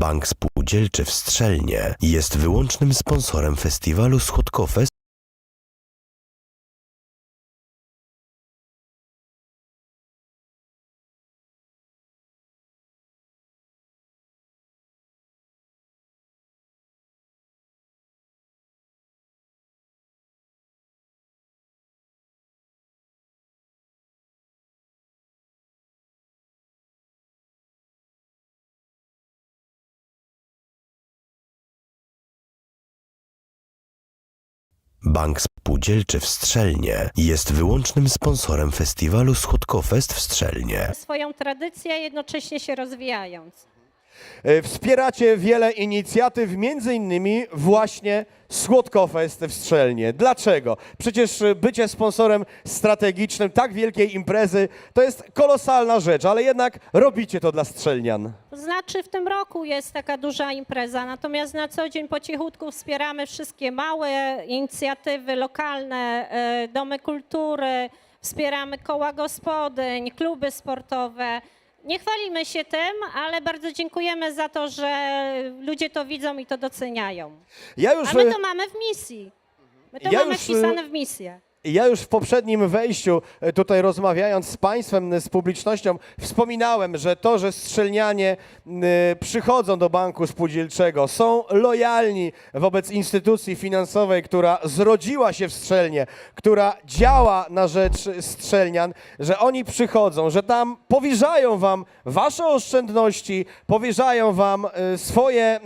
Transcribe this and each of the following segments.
Bank Spółdzielczy w Strzelnie jest wyłącznym sponsorem festiwalu Schodkofest Bank Spółdzielczy w Strzelnie jest wyłącznym sponsorem festiwalu Schodkofest w Strzelnie. swoją tradycję, jednocześnie się rozwijając. E, Wspieracie wiele inicjatyw, między innymi właśnie Słodkofest w Strzelnie. Dlaczego? Przecież e, bycie sponsorem strategicznym tak wielkiej imprezy to jest kolosalna rzecz, ale jednak robicie to dla strzelnian. Znaczy w tym roku jest taka duża impreza, natomiast na co dzień po cichutku wspieramy wszystkie małe inicjatywy lokalne, e, domy kultury, wspieramy koła gospodyń, kluby sportowe. Nie chwalimy się tym, ale bardzo dziękujemy za to, że ludzie to widzą i to doceniają. Ja już, A my e, to mamy w misji. My to Ja mamy już, e, wpisane w misję. Ja już w poprzednim wejściu, e, tutaj rozmawiając z Państwem, e, z publicznością, wspominałem, że to, że strzelnianie e, przychodzą do banku spółdzielczego, są lojalni wobec instytucji finansowej, która zrodziła się w strzelnie, która działa na rzecz strzelnian, że oni przychodzą, że tam powierzają Wam Wasze oszczędności, powierzają Wam swoje,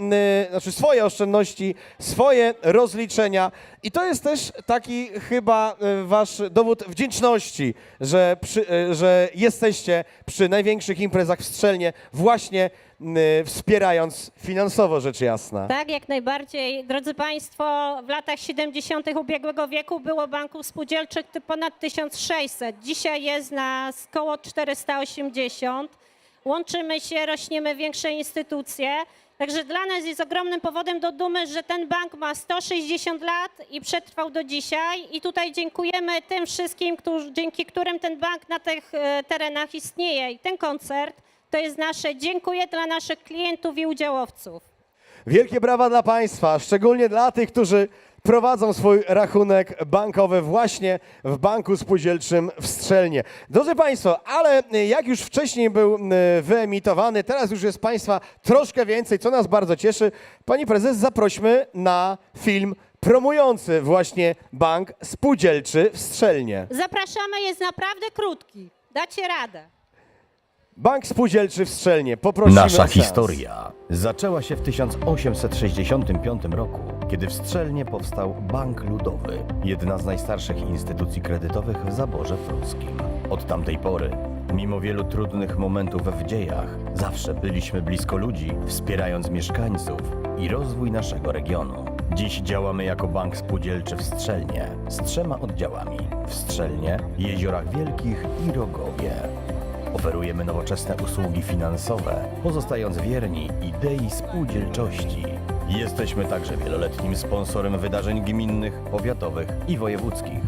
znaczy swoje oszczędności, swoje rozliczenia. I to jest też taki chyba wasz dowód wdzięczności, że, przy, e, że jesteście przy największych imprezach w Strzelnie właśnie e, wspierając finansowo rzecz jasna. Tak, jak najbardziej. Drodzy Państwo, w latach 70. ubiegłego wieku było banków spółdzielczych ponad 1600. Dzisiaj jest nas około 480. Łączymy się, rośniemy większe instytucje. Także dla nas jest ogromnym powodem do dumy, że ten bank ma 160 lat i przetrwał do dzisiaj. I tutaj dziękujemy tym wszystkim, którzy, dzięki którym ten bank na tych e, terenach istnieje. I ten koncert to jest nasze dziękuję dla naszych klientów i udziałowców. Wielkie brawa dla Państwa, szczególnie dla tych, którzy prowadzą swój rachunek bankowy właśnie w Banku Spółdzielczym w Strzelnie. Drodzy Państwo, ale jak już wcześniej był wyemitowany, teraz już jest Państwa troszkę więcej, co nas bardzo cieszy. Pani Prezes, zaprośmy na film promujący właśnie Bank Spółdzielczy w Strzelnie. Zapraszamy, jest naprawdę krótki. Dacie radę. Bank Spółdzielczy w Strzelnie, poprosimy o Nasza seans. historia zaczęła się w 1865 roku, kiedy w Strzelnie powstał Bank Ludowy, jedna z najstarszych instytucji kredytowych w zaborze pruskim. Od tamtej pory, mimo wielu trudnych momentów w dziejach, zawsze byliśmy blisko ludzi, wspierając mieszkańców i rozwój naszego regionu. Dziś działamy jako bank spółdzielczy w Strzelnie z trzema oddziałami: w Strzelnie, Jeziorach Wielkich i Rogowie. Oferujemy nowoczesne usługi finansowe, pozostając wierni idei spółdzielczości. Jesteśmy także wieloletnim sponsorem wydarzeń gminnych, powiatowych i wojewódzkich.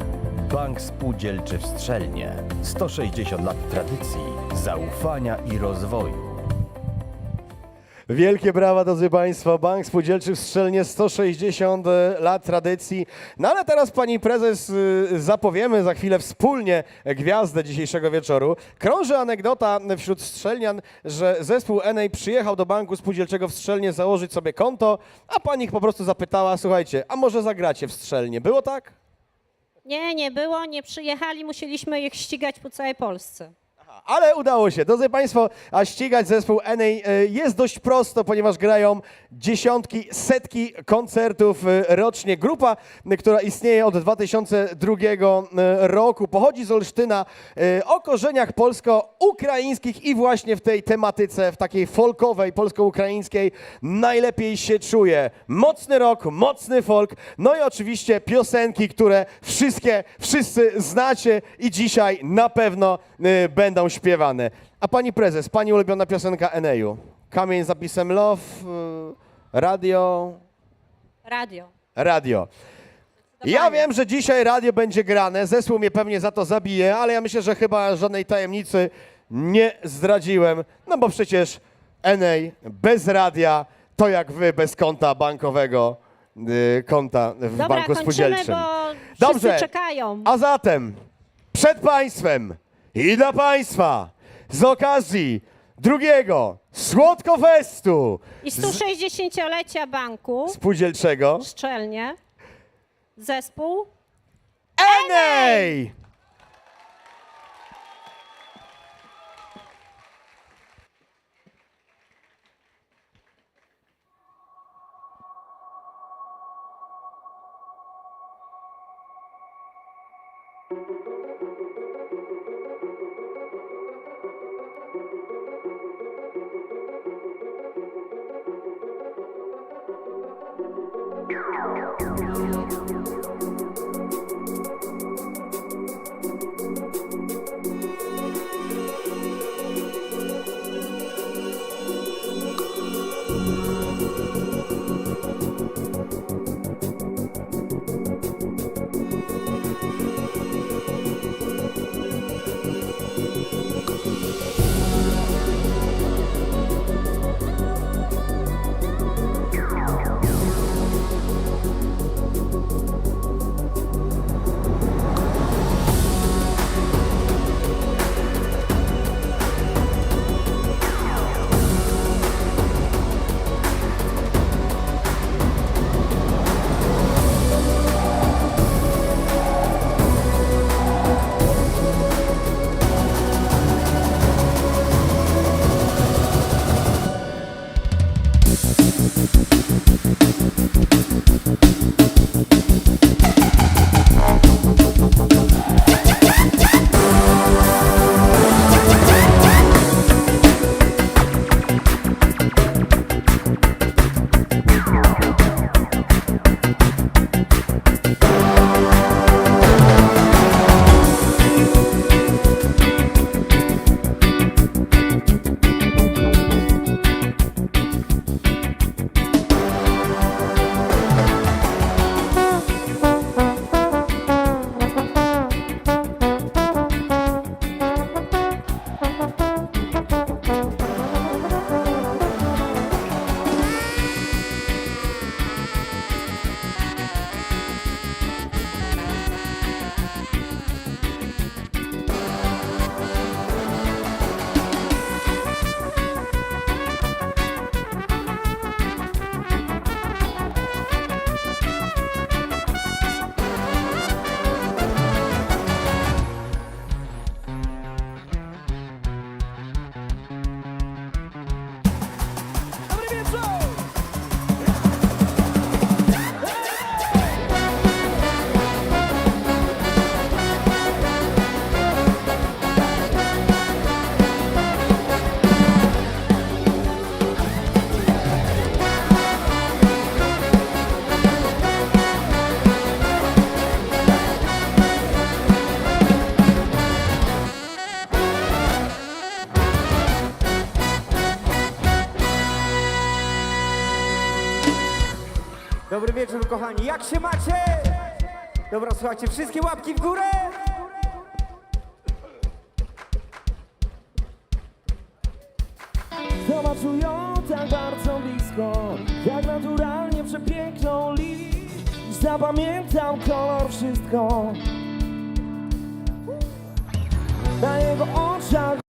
Bank Spółdzielczy w Strzelnie. 160 lat tradycji, zaufania i rozwoju. Wielkie brawa, drodzy Państwo. Bank Spółdzielczy w Strzelnie 160 lat tradycji. No ale teraz pani prezes y, zapowiemy za chwilę wspólnie gwiazdę dzisiejszego wieczoru. Krąży anegdota wśród strzelnian, że zespół Enej przyjechał do Banku Spółdzielczego w Strzelnie założyć sobie konto, a pani ich po prostu zapytała, słuchajcie, a może zagracie w Strzelnie? Było tak? Nie, nie było, nie przyjechali, musieliśmy ich ścigać po całej Polsce. Ale udało się. Drodzy Państwo, a ścigać zespół NA e, jest dość prosto, ponieważ grają dziesiątki, setki koncertów e, rocznie. Grupa, która istnieje od 2002 e, roku, pochodzi z Olsztyna o korzeniach polsko-ukraińskich i właśnie w tej tematyce, w takiej folkowej, polsko-ukraińskiej najlepiej się czuje. Mocny rock, mocny folk, no i oczywiście piosenki, które wszystkie, wszyscy znacie i dzisiaj na pewno e, śpiewane. A pani prezes, pani ulubiona piosenka Eneju? Kamień z zapisem Love, y, radio, Radio. radio. Ja wiem, że dzisiaj radio będzie grane, zespół mnie pewnie za to zabije, ale ja myślę, że chyba żadnej tajemnicy nie zdradziłem, no bo przecież Enej bez radia to jak wy bez konta bankowego, y, konta w Dobra, banku kończymy, spółdzielczym. bo Dobrze. czekają. A zatem przed Państwem i dla Państwa z okazji drugiego Słodkofestu I 160-lecia banku, spółdzielczego. Szczelnie, zespół Enej! Dobry Wieczór, kochani. Jak się macie? Dobra, słuchajcie, wszystkie łapki w górę! Zobaczył tak bardzo blisko Jak naturalnie przepiękną list Zapamiętał kolor wszystko Na jego oczach